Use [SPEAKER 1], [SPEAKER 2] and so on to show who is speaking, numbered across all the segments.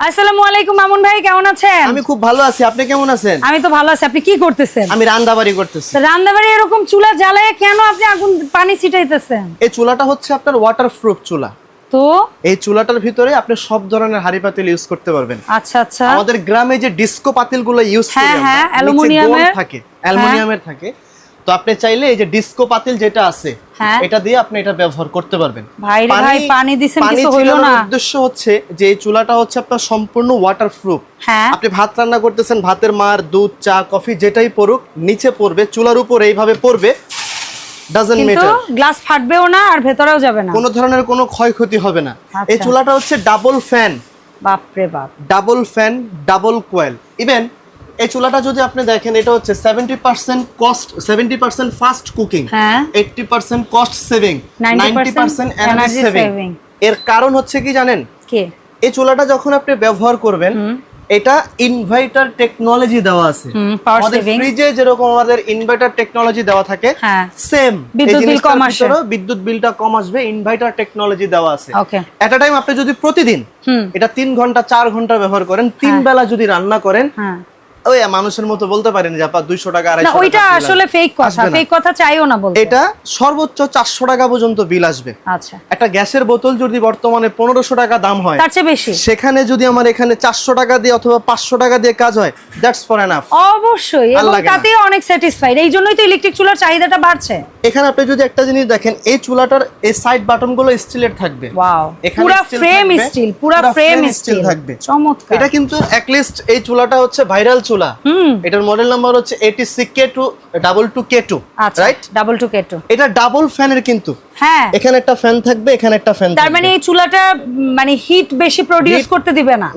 [SPEAKER 1] আসসালামু আলাইকুম মামুন ভাই কেমন আছেন?
[SPEAKER 2] আমি খুব ভালো আছি। আপনি কেমন আছেন?
[SPEAKER 1] আমি তো ভালো আছি। আপনি কি করতেছেন?
[SPEAKER 2] আমি রান্দাবাড়ি করতেছি।
[SPEAKER 1] তো রান্নাবাড়ি এরকম চুলা জ্বালায় কেন আপনি আগুন পানি ছিটাইতেছেন?
[SPEAKER 2] এই চুলাটা হচ্ছে আপনার ওয়াটার প্রুফ চুলা।
[SPEAKER 1] তো?
[SPEAKER 2] এই চুলাটার ভিতরে আপনি সব ধরনের হাড়ি পাতিল ইউজ করতে পারবেন।
[SPEAKER 1] আচ্ছা আচ্ছা।
[SPEAKER 2] আমাদের গ্রামে যে ডিস্কো পাতিলগুলো ইউজ করি
[SPEAKER 1] হ্যাঁ,
[SPEAKER 2] আমরা,
[SPEAKER 1] হ্যাঁ, অ্যালুমিনিয়ামের।
[SPEAKER 2] থাকে অ্যালুমিনিয়ামের থাকে তো আপনি চাইলে এই যে ডিস্কো পাতিল যেটা আছে
[SPEAKER 1] হ্যাঁ।
[SPEAKER 2] এটা দিয়ে আপনি এটা ব্যবহার করতে পারবেন।
[SPEAKER 1] ভাই ভাই, পানি দিছেন, কিছু
[SPEAKER 2] ছিটানোর
[SPEAKER 1] না।
[SPEAKER 2] উদ্দেশ্য হচ্ছে যে এই চুলাটা হচ্ছে আপনার সম্পূর্ণ ওয়াটার প্রুফ
[SPEAKER 1] হ্যাঁ।
[SPEAKER 2] আপনি ভাত রান্না করতেছেন ভাতের মার দুধ চা কফি যেটাই পড়ুক নিচে পড়বে চুলার উপর এইভাবে পড়বে ডাজন্ট ম্যাটার
[SPEAKER 1] গ্লাস ফাটবেও না আর ভেতরেও যাবে না।
[SPEAKER 2] কোনো ধরনের কোনো ক্ষয়ক্ষতি হবে না।
[SPEAKER 1] আচ্ছা।
[SPEAKER 2] এই চুলাটা হচ্ছে ডাবল ফ্যান
[SPEAKER 1] বাপ রে বাপ।
[SPEAKER 2] Double fan double coil even এই চুলাটা যদি আপনি দেখেন এটা হচ্ছে seventy percent cost seventy percent fast cooking
[SPEAKER 1] হ্যাঁ।
[SPEAKER 2] Eighty percent cost saving
[SPEAKER 1] 90%
[SPEAKER 2] ninety percent energy saving এর কারণ হচ্ছে কি জানেন?
[SPEAKER 1] কে?
[SPEAKER 2] এই চুলাটা যখন আপনি ব্যবহার করবেন এটা ইনভার্টার টেকনোলজি দেওয়া আছে। আমাদের ফ্রিজে যেরকম আমাদের ইনভার্টার টেকনোলজি দেওয়া থাকে
[SPEAKER 1] হ্যাঁ।
[SPEAKER 2] সেম
[SPEAKER 1] বিদ্যুৎ bill কম আসে।
[SPEAKER 2] বিদ্যুৎ বিলটা কম আসবে ইনভার্টার টেকনোলজি দেওয়া আছে।
[SPEAKER 1] ওকে
[SPEAKER 2] এট টাইম আপনি যদি প্রতিদিন এটা তিন ঘণ্টা চার ঘণ্টা ব্যবহার করেন তিন
[SPEAKER 1] হ্যাঁ।
[SPEAKER 2] বেলা যদি রান্না করেন
[SPEAKER 1] হ্যাঁ।
[SPEAKER 2] ওই মানুষের মতো বলতে পারেন যে আপা দুইশো টাকা
[SPEAKER 1] না
[SPEAKER 2] আড়াইশো
[SPEAKER 1] ওইটা আসলে ফেক কথা ফেক কথা চাইও না বলতে।
[SPEAKER 2] এটা সর্বোচ্চ চারশো টাকা পর্যন্ত বিল আসবে।
[SPEAKER 1] আচ্ছা।
[SPEAKER 2] একটা গ্যাসের বোতল যদি বর্তমানে পনেরোশো টাকা দাম হয়
[SPEAKER 1] তার চেয়ে বেশি।
[SPEAKER 2] সেখানে যদি আমার এখানে চারশো টাকা দিয়ে অথবা পাঁচশো টাকা দিয়ে কাজ হয় দ্যাটস ফর এনাফ
[SPEAKER 1] অবশ্যই এবং তাতে অনেক স্যাটিসফাইড এই জন্যই তো ইলেকট্রিক চুলার চাহিদাটা বাড়ছে।
[SPEAKER 2] এখানে আপনি যদি একটা জিনিস দেখেন এই চুলাটার এই সাইড বাটনগুলো স্টিলের থাকবে।
[SPEAKER 1] ওয়াও
[SPEAKER 2] এখানে
[SPEAKER 1] ফ্রেম স্টিল পুরা
[SPEAKER 2] পুরা
[SPEAKER 1] ফ্রেম স্টিল
[SPEAKER 2] থাকবে।
[SPEAKER 1] চমৎকার।
[SPEAKER 2] এটা কিন্তু অ্যাটলিস্ট এই চুলাটা হচ্ছে ভাইরাল চুলা। এটার মডেল নাম্বার হচ্ছে এটি C K two double two K two
[SPEAKER 1] আচ্ছা
[SPEAKER 2] right
[SPEAKER 1] double two K two
[SPEAKER 2] এটা ডাবল ফ্যানের কিন্তু।
[SPEAKER 1] হ্যাঁ।
[SPEAKER 2] এখানে একটা ফ্যান থাকবে এখানে একটা ফ্যান
[SPEAKER 1] তার মানে এই চুলাটা মানে হিট বেশি প্রডিউস করতে দিবে না।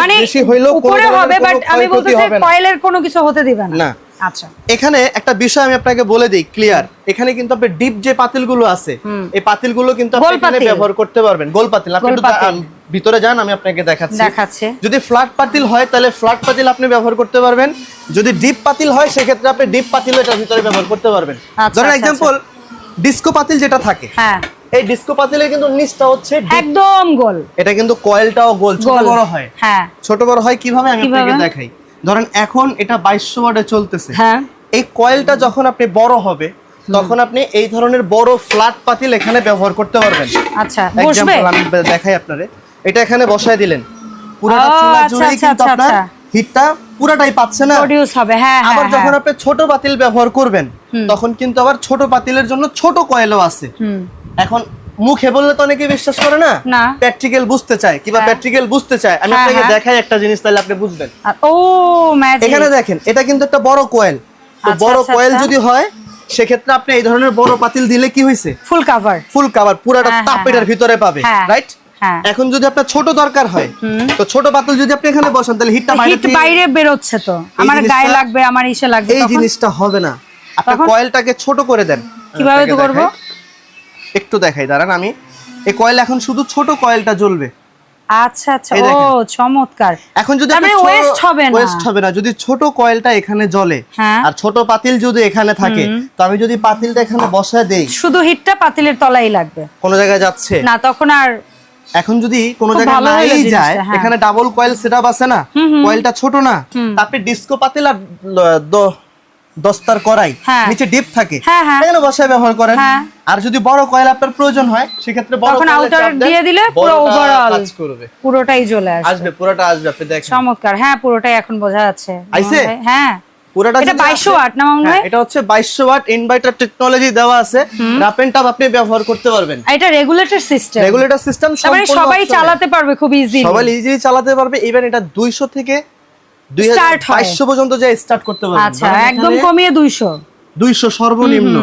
[SPEAKER 1] মানে
[SPEAKER 2] বেশি হইলেও কোনো
[SPEAKER 1] উপরে হবে বাট আমি বলতে চাই কয়েলের কোনো কিছু হতে দিবে না।
[SPEAKER 2] না।
[SPEAKER 1] আচ্ছা।
[SPEAKER 2] এখানে একটা বিষয় আমি আপনাকে বলে দিই ক্লিয়ার এখানে কিন্তু আপনি ডিপ যে পাতিলগুলো আছে এই পাতিলগুলো কিন্তু আপনি এখানে ব্যবহার করতে পারবেন। গোল পাতিল। আপনি
[SPEAKER 1] পাতিল।
[SPEAKER 2] ভিতরে যান আমি আপনাকে দেখাচ্ছি।
[SPEAKER 1] দেখাচ্ছে।
[SPEAKER 2] যদি ফ্ল্যাট পাতিল হয় তাহলে ফ্ল্যাট পাতিল আপনি ব্যবহার করতে পারবেন। যদি ডিপ পাতিল হয় সেক্ষেত্রে আপনি ডিপ পাতিলও এটার ভিতরে ব্যবহার করতে পারবেন। ধরেন এক্সাম্পল ডিস্কো পাতিল যেটা থাকে
[SPEAKER 1] হ্যাঁ।
[SPEAKER 2] এই ডিস্কো পাতিলের কিন্তু নিচটা হচ্ছে
[SPEAKER 1] একদম গোল।
[SPEAKER 2] এটা কিন্তু কয়েলটাও গোল ছোট বড় হয়।
[SPEAKER 1] হ্যাঁ।
[SPEAKER 2] ছোট বড় হয় কীভাবে? আমি আপনাকে দেখাই। ধরেন এখন এটা বাইশশো ওয়াটে চলতেছে।
[SPEAKER 1] হ্যাঁ।
[SPEAKER 2] এই কয়েলটা যখন আপনি বড় হবে তখন আপনি এই ধরনের বড় ফ্ল্যাট পাতিল এখানে ব্যবহার করতে পারবেন।
[SPEAKER 1] আচ্ছা বসবে?
[SPEAKER 2] আমি দেখাই আপনারে। এটা এখানে বসায় দিলেন। পুরোটা চুলা
[SPEAKER 1] আচ্ছা,
[SPEAKER 2] জুড়েই
[SPEAKER 1] আচ্ছা,
[SPEAKER 2] কিন্তু
[SPEAKER 1] আচ্ছা,
[SPEAKER 2] আপনার। হিটটা পুরাটাই পাচ্ছে না।
[SPEAKER 1] প্রডিউস হবে হ্যাঁ হ্যাঁ
[SPEAKER 2] আবার যখন
[SPEAKER 1] হ্যাঁ।
[SPEAKER 2] আপনি ছোট পাতিল ব্যবহার করবেন তখন কিন্তু আবার ছোট পাতিলের জন্য ছোট কয়েলও আছে।
[SPEAKER 1] হুম।
[SPEAKER 2] এখন মুখে বললে তো অনেকে বিশ্বাস করে না। প্র্যাকটিক্যাল বুঝতে চায় কিংবা
[SPEAKER 1] হ্যাঁ।
[SPEAKER 2] প্র্যাকটিক্যাল বুঝতে চায় আমি
[SPEAKER 1] হ্যাঁ,
[SPEAKER 2] আপনাকে
[SPEAKER 1] হ্যাঁ।
[SPEAKER 2] দেখাই একটা জিনিস তাহলে আপনি বুঝবেন
[SPEAKER 1] ও ম্যাজিক
[SPEAKER 2] এখানে দেখেন এটা কিন্তু একটা বড় কয়েল তো
[SPEAKER 1] আচ্ছা,
[SPEAKER 2] বড়
[SPEAKER 1] আচ্ছা,
[SPEAKER 2] কয়েল
[SPEAKER 1] আচ্ছা।
[SPEAKER 2] যদি হয় সেক্ষেত্রে আপনি এই ধরনের বড় পাতিল দিলে কি হয়েছে
[SPEAKER 1] ফুল কভার
[SPEAKER 2] ফুল কাভার পুরাটা তাপ এটার। ভিতরে পাবে রাইট। এখন যদি আপনার ছোট দরকার হয় তো ছোট পাতিল যদি আপনি এখানে বসান তাহলে হিটটা বাইরে
[SPEAKER 1] হিট বাইরে বেরোচ্ছে তো আমার গায়ে লাগবে আমার ইসে লাগবে
[SPEAKER 2] এই জিনিসটা হবে না আপনি? কয়েলটাকে ছোট করে দেন
[SPEAKER 1] কীভাবে তো করব?
[SPEAKER 2] একটু দেখাই দাঁড়ান আমি। এই কয়েল এখন শুধু ছোট কয়েলটা জ্বলবে।
[SPEAKER 1] আচ্ছা আচ্ছা। ও চমৎকার।
[SPEAKER 2] এখন যদি
[SPEAKER 1] তার মানে হবে না।
[SPEAKER 2] ওয়েস্ট হবে না যদি ছোট কয়েলটা এখানে জ্বলে
[SPEAKER 1] হ্যাঁ।
[SPEAKER 2] আর ছোট পাতিল যদি এখানে থাকে তো আমি যদি পাতিলটা এখানে বসায় দেই
[SPEAKER 1] শুধু হিটটা পাতিলের তলাই লাগবে।
[SPEAKER 2] কোন জায়গায় যাচ্ছে।
[SPEAKER 1] না তখন আর
[SPEAKER 2] এখন যদি কোনো জায়গায় নাই যায়
[SPEAKER 1] হ্যাঁ।
[SPEAKER 2] এখানে ডাবল কয়েল সেটআপ আছে না কয়েলটা ছোট না আপনি ডিস্কো পাতিল আর দস্তার করাই
[SPEAKER 1] হ্যাঁ।
[SPEAKER 2] নিচে ডিপ থাকে।
[SPEAKER 1] হ্যাঁ, হ্যাঁ।
[SPEAKER 2] এখানে বসায় ব্যবহার করেন। আর যদি বড় কয়েল আপনার প্রয়োজন হয় সেক্ষেত্রে বড়
[SPEAKER 1] তখন
[SPEAKER 2] কয়েলে
[SPEAKER 1] outer
[SPEAKER 2] চাপ দেন,
[SPEAKER 1] দিয়ে দিলে পুরো
[SPEAKER 2] বড়টা কাজ করবে।
[SPEAKER 1] পুরোটাই চলে আসবে।
[SPEAKER 2] আসবে পুরোটা আসবে আপনি দেখেন।
[SPEAKER 1] চমৎকার। হ্যাঁ পুরোটাই এখন বোঝা যাচ্ছে।
[SPEAKER 2] আইছে?
[SPEAKER 1] হ্যাঁ
[SPEAKER 2] পুরোটা
[SPEAKER 1] এটা 2200 ওয়াট না মামুন ভাই?
[SPEAKER 2] এটা হচ্ছে 2200 ওয়াট ইনভার্টার টেকনোলজি দেওয়া আছে। রাপ এন্ড টাপ আপনি ব্যবহার করতে পারবেন।
[SPEAKER 1] এটা রেগুলেটর সিস্টেম
[SPEAKER 2] রেগুলেটর সিস্টেম
[SPEAKER 1] সবাই চালাতে পারবে খুব ইজি
[SPEAKER 2] সবাই ইজিলি চালাতে পারবে। ইভেন এটা 200 থেকে। 2200 পর্যন্ত যে স্টার্ট করতে পারবেন।
[SPEAKER 1] আচ্ছা একদম কমিয়ে 200
[SPEAKER 2] 200 সর্বনিম্ন।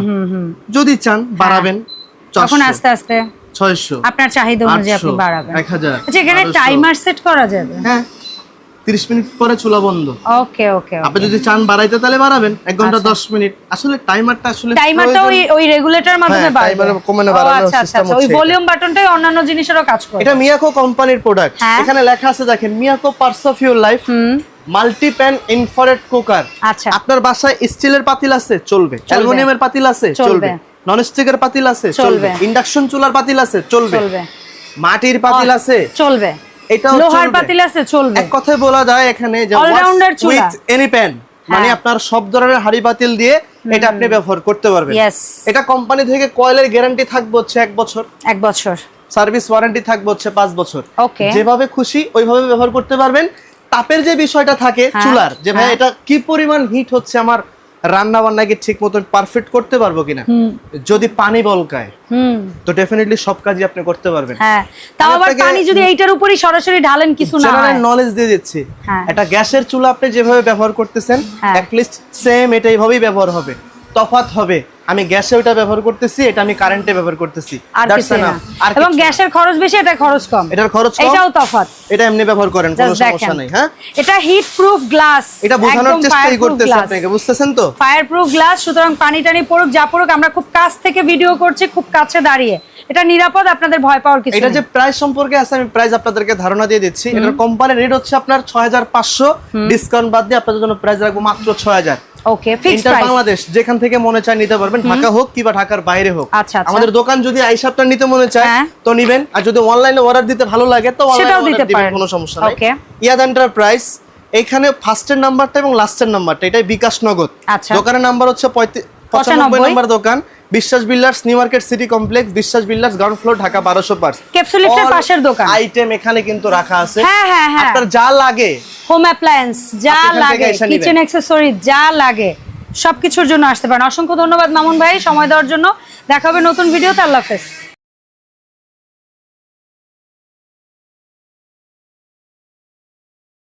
[SPEAKER 2] যদি চান বাড়াবেন
[SPEAKER 1] তখন আস্তে আস্তে
[SPEAKER 2] 600
[SPEAKER 1] আপনার চাহিদা অনুযায়ী আপনি বাড়াবেন।
[SPEAKER 2] 1000
[SPEAKER 1] আচ্ছা এখানে টাইমার সেট করা যাবে?
[SPEAKER 2] হ্যাঁ। 30 মিনিট পরে চুলা বন্ধ।
[SPEAKER 1] ওকে ওকে
[SPEAKER 2] আপনি যদি চান বাড়াইতে তাহলে বাড়াবেন। 1 ঘণ্টা 10 মিনিট। আসলে টাইমারটা আসলে
[SPEAKER 1] টাইমারটা ওই ওই রেগুলেটর মাধ্যমে
[SPEAKER 2] হ্যাঁ,
[SPEAKER 1] বাড়বে।
[SPEAKER 2] timer কমানো
[SPEAKER 1] আচ্ছা আচ্ছা আচ্ছা, ওই ভলিউম বাটনটাই অন্যান্য জিনিসেরও কাজ করে।
[SPEAKER 2] এটা মিয়াকো কোম্পানির প্রোডাক্ট
[SPEAKER 1] হ্যাঁ।
[SPEAKER 2] এখানে লেখা আছে দেখেন Miyako parts of your life multi pan infrared cooker.
[SPEAKER 1] আচ্ছা।
[SPEAKER 2] আপনার বাসায় স্টিলের পাতিল আছে চলবে। অ্যালুমিনিয়ামের পাতিল আছে
[SPEAKER 1] চলবে।
[SPEAKER 2] চলবে। নন স্টিকের পাতিল আছে চলবে। ইন্ডাকশন চুলার পাতিল আছে চলবে।
[SPEAKER 1] চলবে।
[SPEAKER 2] মাটির পাতিল আছে
[SPEAKER 1] চলবে।
[SPEAKER 2] এটাও
[SPEAKER 1] লোহার পাতিল আছে চলবে।
[SPEAKER 2] এক কথায় বলা যায় এখানে যে
[SPEAKER 1] All-rounder চুলা।
[SPEAKER 2] উইথ এনি প্যান মানে। আপনার সব ধরনের হাড়ি পাতিল দিয়ে এটা আপনি ব্যবহার করতে পারবেন। এটা কোম্পানি থেকে কয়েলের গ্যারান্টি থাকবে হচ্ছে এক বছর।
[SPEAKER 1] এক বছর।
[SPEAKER 2] সার্ভিস ওয়ারেন্টি থাকবে হচ্ছে পাঁচ বছর। যেভাবে খুশি ওইভাবে ব্যবহার করতে পারবেন। তাপের যে বিষয়টা থাকে
[SPEAKER 1] হ্যাঁ,
[SPEAKER 2] চুলার যে ভাই
[SPEAKER 1] হ্যাঁ।
[SPEAKER 2] এটা কি পরিমাণ হিট হচ্ছে আমার রান্না বান্নাকে ঠিক মতন পারফেক্ট করতে পারব কিনা? যদি পানি বলকায়
[SPEAKER 1] হুম।
[SPEAKER 2] তো ডেফিনেটলি সব কাজই আপনি করতে পারবেন।
[SPEAKER 1] হ্যাঁ। তাও আবার পানি যদি এইটার উপরই সরাসরি ঢালেন কিছু না হয়।
[SPEAKER 2] নলেজ দিয়ে দিচ্ছি।
[SPEAKER 1] হ্যাঁ।
[SPEAKER 2] এটা গ্যাসের চুলা আপনি যেভাবে ব্যবহার করতেছেন
[SPEAKER 1] অ্যাট
[SPEAKER 2] লিস্ট সেম এটা এইভাবেই ব্যবহার হবে তফাৎ হবে। আমি গ্যাসে ওটা ব্যবহার করতেছি এটা আমি কারেন্টে ব্যবহার করতেছি।
[SPEAKER 1] এবং গ্যাসের খরচ বেশি এটা খরচ কম।
[SPEAKER 2] এটার খরচ কম?
[SPEAKER 1] এটাও তফাৎ।
[SPEAKER 2] এটা এমনি ব্যবহার করেন কোনো সমস্যা নেই হ্যাঁ?
[SPEAKER 1] এটা হিট প্রুফ গ্লাস
[SPEAKER 2] এটা বোঝানোর চেষ্টাই করতেছি আপনাকে বুঝতেছেন তো?
[SPEAKER 1] ফায়ার প্রুফ গ্লাস সুতরাং পানি টানি পড়ুক যা পড়ুক আমরা খুব কাছ থেকে ভিডিও করছি খুব কাছে দাঁড়িয়ে। এটা নিরাপদ আপনাদের ভয় পাওয়ার কিছু
[SPEAKER 2] এটা যে প্রাইস সম্পর্কে আছে আমি প্রাইস আপনাদেরকে ধারণা দিয়ে দিচ্ছি। এটার কোম্পানির রেট হচ্ছে আপনার ছয় হাজার পাঁচশো। ডিসকাউন্ট বাদ দিয়ে আপনাদের জন্য প্রাইস রাখব মাত্র ছয় হাজার।
[SPEAKER 1] ওকে ফিক্সড প্রাইস
[SPEAKER 2] বাংলাদেশ যেখান থেকে মনে চায় নিতে পারবেন ঢাকা হোক কিংবা ঢাকার বাইরে হোক
[SPEAKER 1] আচ্ছা, আচ্ছা।
[SPEAKER 2] আমাদের দোকান যদি আইসাপটা নিতে মনে চায়
[SPEAKER 1] হ্যাঁ।
[SPEAKER 2] তো নিবেন আর যদি অনলাইনে অর্ডার দিতে ভালো লাগে তো
[SPEAKER 1] সেটাও দিতে পারেন।
[SPEAKER 2] কোনো সমস্যা নাই
[SPEAKER 1] ওকে
[SPEAKER 2] ইয়াদ এন্টারপ্রাইজ এখানে ফার্স্টের নাম্বারটা এবং লাস্টের নাম্বারটা এটাই বিকাশ নগদ
[SPEAKER 1] আচ্ছা।
[SPEAKER 2] দোকানের নাম্বার হচ্ছে পঁচানব্বই। নাম্বার দোকান Biswas builders new market city complex Biswas builders ground floor Dhaka বারোশো পার্স
[SPEAKER 1] ক্যাপসুলিটের পাশের দোকান।
[SPEAKER 2] আইটেম এখানে কিন্তু রাখা আছে।
[SPEAKER 1] হ্যাঁ হ্যাঁ হ্যাঁ।
[SPEAKER 2] আপনার যা লাগে
[SPEAKER 1] হোম অ্যাপ্লায়েন্স যা লাগে। কিচেন অ্যাক্সেসরি যা লাগে সবকিছুর জন্য আসতে পারেন। অসংখ্য ধন্যবাদ মামুন ভাই সময় দেওয়ার জন্য। দেখা হবে নতুন ভিডিওতে আল্লাহ হাফেজ।